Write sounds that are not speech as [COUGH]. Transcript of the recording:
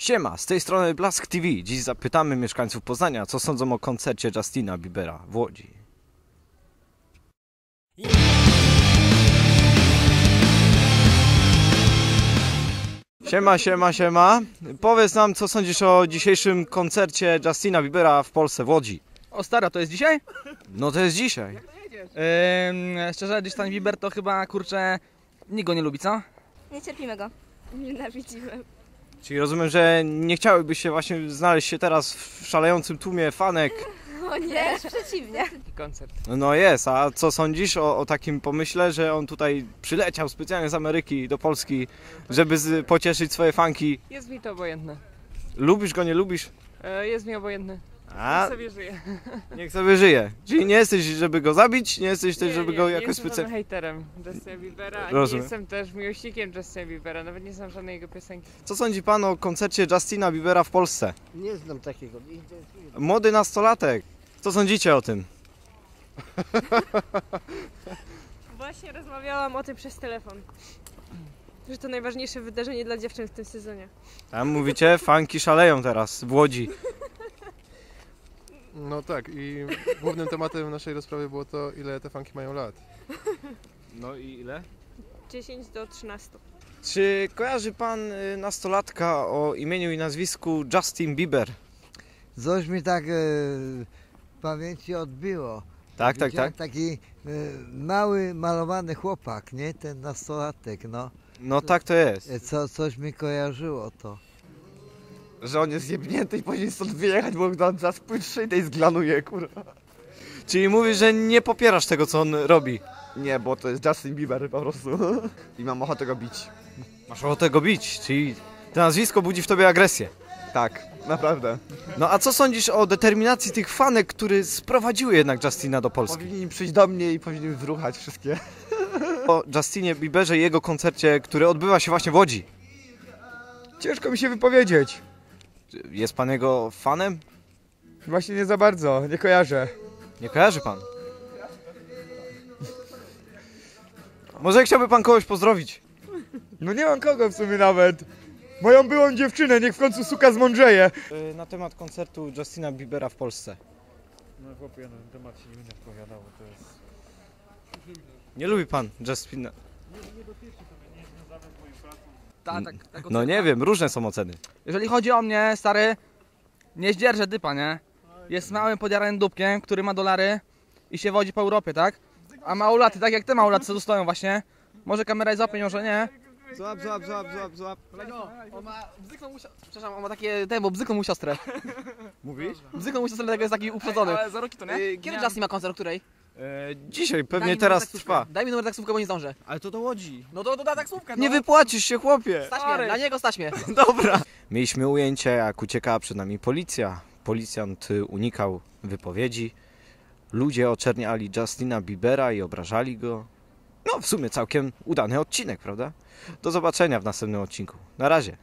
Siema, z tej strony Blask TV. Dziś zapytamy mieszkańców Poznania, co sądzą o koncercie Justina Biebera w Łodzi. Siema, siema, siema. Powiedz nam, co sądzisz o dzisiejszym koncercie Justina Biebera w Polsce, w Łodzi. O stara, to jest dzisiaj? No to jest dzisiaj. Ym, szczerze, Justin Bieber to chyba, kurczę, nikt go nie lubi, co? Nie cierpimy go. Nienawidzimy. Czyli rozumiem, że nie chciałybyś się właśnie znaleźć się teraz w szalejącym tłumie fanek. O nie, przeciwnie. Koncert. No jest, a co sądzisz o, o takim pomyśle, że on tutaj przyleciał specjalnie z Ameryki do Polski, żeby z, pocieszyć swoje fanki? Jest mi to obojętne. Lubisz go, nie lubisz? E, jest mi obojętne. A, sobie żyję. [LAUGHS] niech sobie żyje. Czyli nie jesteś, żeby go zabić, nie jesteś też, żeby go nie jakoś jestem specjalnie... żadnym hejterem Justina Biebera, a Rozumiem. nie jestem też miłośnikiem Justina Biebera, nawet nie znam żadnej jego piosenki. Co sądzi pan o koncercie Justina Biebera w Polsce? Nie znam takiego. nie interesuje. Młody nastolatek. Co sądzicie o tym? [LAUGHS] Właśnie rozmawiałam o tym przez telefon. Że to najważniejsze wydarzenie dla dziewczyn w tym sezonie. Tam mówicie, fanki szaleją teraz w Łodzi. [LAUGHS] No tak i głównym tematem naszej rozprawy było to, ile te fanki mają lat. No i ile? 10 do 13. Czy kojarzy pan y, nastolatka o imieniu i nazwisku Justin Bieber? Coś mi tak e, w pamięci odbiło. Tak, tak, Widziałem tak. Taki e, mały, malowany chłopak, nie? Ten nastolatek, no. No tak to jest. E, Co, coś mi kojarzyło to. Że on jest zjebnięty i powinien stąd wyjechać, bo na, na spłytszy tej zglanuje, kurwa. Czyli mówisz, że nie popierasz tego, co on robi. Nie, bo to jest Justin Bieber po prostu. [LAUGHS] I mam ochotę go bić. Masz ochotę go bić, czyli to nazwisko budzi w tobie agresję. Tak, naprawdę. No a co sądzisz o determinacji tych fanek, które sprowadziły jednak Justina do Polski? Powinni przyjść do mnie i powinni wzruchać wszystkie. [LAUGHS] O Justinie Bieberze i jego koncercie, który odbywa się właśnie w Łodzi. Ciężko mi się wypowiedzieć. Jest pan jego fanem? Właśnie nie za bardzo, nie kojarzę. Nie kojarzy pan. Może chciałby pan kogoś pozdrowić? No nie mam kogo w sumie nawet. Moją byłą dziewczynę, niech w końcu suka zmądrzeje. Y, Na temat koncertu Justina Biebera w Polsce. No chłopie, ja na ten temat się nie będę odpowiadał, bo to jest... Nie lubi pan Justina? Tak, tak, tak. No nie wiem, różne są oceny. Jeżeli chodzi o mnie, stary, nie zdzierżę dypa, nie? Jest małym podjaranym dupkiem, który ma dolary i się wodzi po Europie, tak? A małolaty, tak jak te małolaty, co tu stoją właśnie. Może kamera jest złapie, może nie. Złap, złap, złap, złap, złap. on ma bzyknął mu Przepraszam, on ma takie, bo bzyknął mu siostrę. Mówisz? Bzyknął mu siostrę, dlatego jest taki uprzedzony. Ale za roki to nie? Y, Kiedy Justin ma koncert, o której? E, dzisiaj, pewnie teraz trwa. Daj mi numer taksówkę, bo nie zdążę. Ale to do Łodzi. No to doda taksówkę, no. Nie wypłacisz się, chłopie. Stać mnie, dla niego stać mnie. [LAUGHS] Dobra. Mieliśmy ujęcie, jak uciekała przed nami policja. Policjant y, unikał wypowiedzi. Ludzie oczerniali Justina Biebera i obrażali go. No, w sumie całkiem udany odcinek, prawda? Do zobaczenia w następnym odcinku. Na razie.